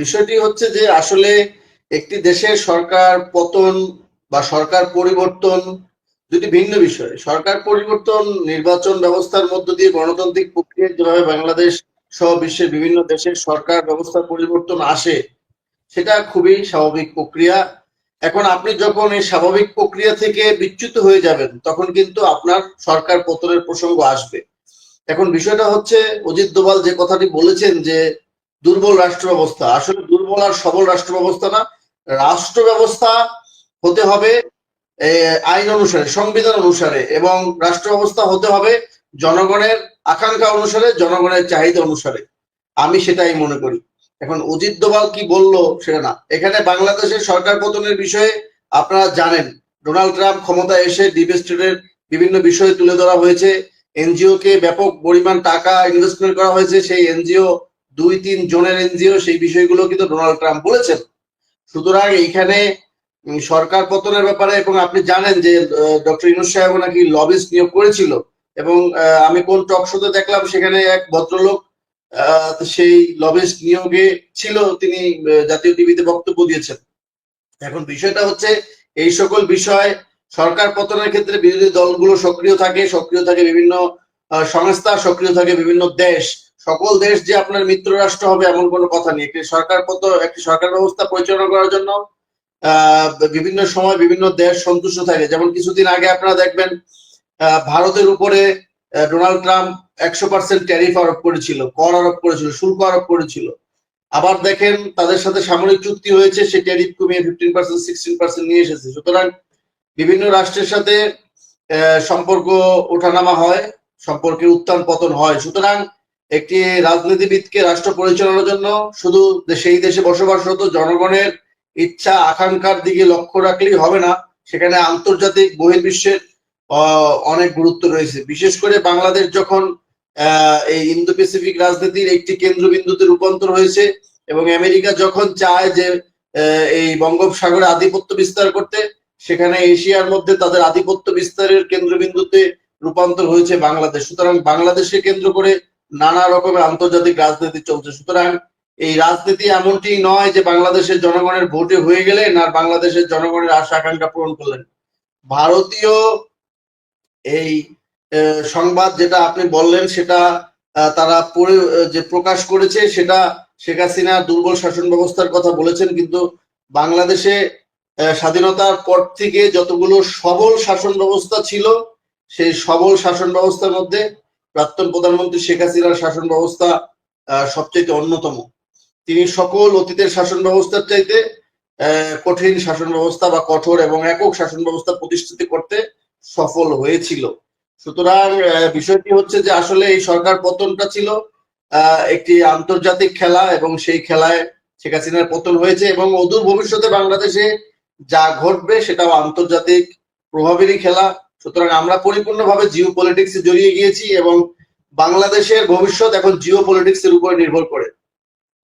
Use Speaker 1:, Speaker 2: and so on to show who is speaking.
Speaker 1: বিষয়টি হচ্ছে যে আসলে একটি দেশের সরকার পতন বা সরকার পরিবর্তন দুটি ভিন্ন বিষয়। সরকার পরিবর্তন, নির্বাচন ব্যবস্থার মধ্য দিয়ে গণতান্ত্রিক প্রক্রিয়া যেভাবে বাংলাদেশ সহ বিশ্বের বিভিন্ন দেশের সরকার ব্যবস্থার পরিবর্তন আসে, সেটা খুবই স্বাভাবিক প্রক্রিয়া। এখন আপনি যখন এই স্বাভাবিক প্রক্রিয়া থেকে বিচ্যুত হয়ে যাবেন, তখন কিন্তু আপনার সরকার পতনের প্রসঙ্গ আসবে। এখন বিষয়টা হচ্ছে অজিত দোভাল যে কথাটি বলেছেন যে দুর্বল রাষ্ট্র ব্যবস্থা। আসলে দুর্বল আর সবল রাষ্ট্র ব্যবস্থা না, রাষ্ট্র ব্যবস্থা হতে হবে আইন অনুসারে, সংবিধান অনুসারে এবং রাষ্ট্র ব্যবস্থা হতে হবে জনগণের আকাঙ্ক্ষা অনুসারে, জনগণের চাহিদা অনুসারে। আমি সেটাই মনে করি। এখন অজিত দোভাল কি বলল সেটা না। এখানে বাংলাদেশের সরকার পতনের বিষয়ে আপনারা জানেন, ডোনাল্ড ট্রাম্প ক্ষমতায় এসে ডিপ স্টেটের বিভিন্ন বিষয় তুলে ধরা হয়েছে। এনজিও কে ব্যাপক পরিমাণ টাকা ইনভেস্টমেন্ট করা হয়েছে, সেই এনজিও দুই তিন জনের এনজিও সেই বিষয়গুলো কিন্তু ডোনাল্ড ট্রাম্প বলেছেন। সুতরাং এইখানে সরকার পতনের ব্যাপারে এবং আপনি জানেন যে ডক্টর ইনুস সাহেব নাকি লবিস্ট নিয়োগ করেছিল এবং আমি কোন টক শোতে দেখলাম সেখানে এক ভদ্রলোক সেই লবিস্ট নিয়োগে ছিল, তিনি জাতীয় টিভিতে বক্তব্য দিয়েছেন। এখন বিষয়টা হচ্ছে, এই সকল বিষয় সরকার পতনের ক্ষেত্রে বিরোধী দলগুলো সক্রিয় থাকে সক্রিয় থাকে বিভিন্ন সংস্থা, সক্রিয় থাকে বিভিন্ন দেশ। সকল দেশ যে আপনার মিত্র রাষ্ট্র হবে এমন কোনো কথা নেই। একটি সরকার পত একটি সরকার ব্যবস্থা পরিচালনা করার জন্য বিভিন্ন সময় বিভিন্ন দেশ সন্তুষ্ট থাকে। যেমন কিছুদিন আগে আপনারা দেখবেন ভারতের উপরে ডোনাল্ড ট্রাম্প একশো পার্সেন্ট ট্যারিফ আরোপ করেছিল, কর আরোপ করেছিল, শুল্ক আরোপ করেছিল। আবার দেখেন, তাদের সাথে সামরিক চুক্তি হয়েছে, সে ট্যারিফ কমিয়ে ফিফটিন পার্সেন্ট সিক্সটিন পার্সেন্ট নিয়ে এসেছে। সুতরাং বিভিন্ন রাষ্ট্রের সাথে সম্পর্ক ওঠানামা হয়, সম্পর্কের উত্থান পতন হয়। সুতরাং একটি রাজনীতিবিদকে রাষ্ট্র পরিচালনার জন্য শুধু সেই দেশে বসবাসরত জনগণের ইচ্ছা, আকাঙ্ক্ষার দিকে লক্ষ্য রাখলেই হবে না। সেখানে আন্তর্জাতিক বহির্বিশ্বের অনেক গুরুত্ব রয়েছে। বিশেষ করে বাংলাদেশ যখন এই ইন্দো প্যাসিফিক রাজনীতির একটি কেন্দ্রবিন্দুতে রূপান্তর হয়েছে এবং আমেরিকা যখন চায় যে এই বঙ্গোপসাগরে আধিপত্য বিস্তার করতে, সেখানে এশিয়ার মধ্যে তাদের আধিপত্য বিস্তারের কেন্দ্রবিন্দুতে রূপান্তর হয়েছে বাংলাদেশ। সুতরাং বাংলাদেশকে কেন্দ্র করে নানা রকমের আন্তর্জাতিক রাজনীতি চলছে। সুতরাং এই রাজনীতি এমনটি নয় যে বাংলাদেশের জনগণের ভোটে হয়ে গেলেন আর বাংলাদেশের জনগণের আশা আকাঙ্ক্ষা পূরণ করলেন। ভারতীয় এই সংবাদ যেটা আপনি বললেন, সেটা তারা পড়ে যে প্রকাশ করেছে, সেটা শেখ হাসিনা দুর্বল শাসন ব্যবস্থার কথা বলেছেন, কিন্তু বাংলাদেশে স্বাধীনতার পর থেকে যতগুলো সবল শাসন ব্যবস্থা ছিল, সেই সবল শাসন ব্যবস্থার মধ্যে প্রাক্তন প্রধানমন্ত্রী শেখ হাসিনার শাসন ব্যবস্থা সবচেয়ে অন্যতম। তিনি সকল অতীতের শাসন ব্যবস্থার চাইতে কঠিন শাসন ব্যবস্থা বা কঠোর এবং একক শাসন ব্যবস্থা প্রতিষ্ঠিত করতে সফল হয়েছিল। সুতরাং বিষয়টি হচ্ছে যে আসলে এই সরকার পতনটা ছিল একটি আন্তর্জাতিক খেলা এবং সেই খেলায় শেখ হাসিনার পতন হয়েছে এবং অদূর ভবিষ্যতে বাংলাদেশে যা ঘটবে সেটাও আন্তর্জাতিক প্রভাবেরই খেলা। সুতরাং আমরা পরিপূর্ণভাবে জিও পলিটিক্সে জড়িয়ে গিয়েছি এবং বাংলাদেশের ভবিষ্যৎ এখন জিও পলিটিক্স এর উপরে নির্ভর করে।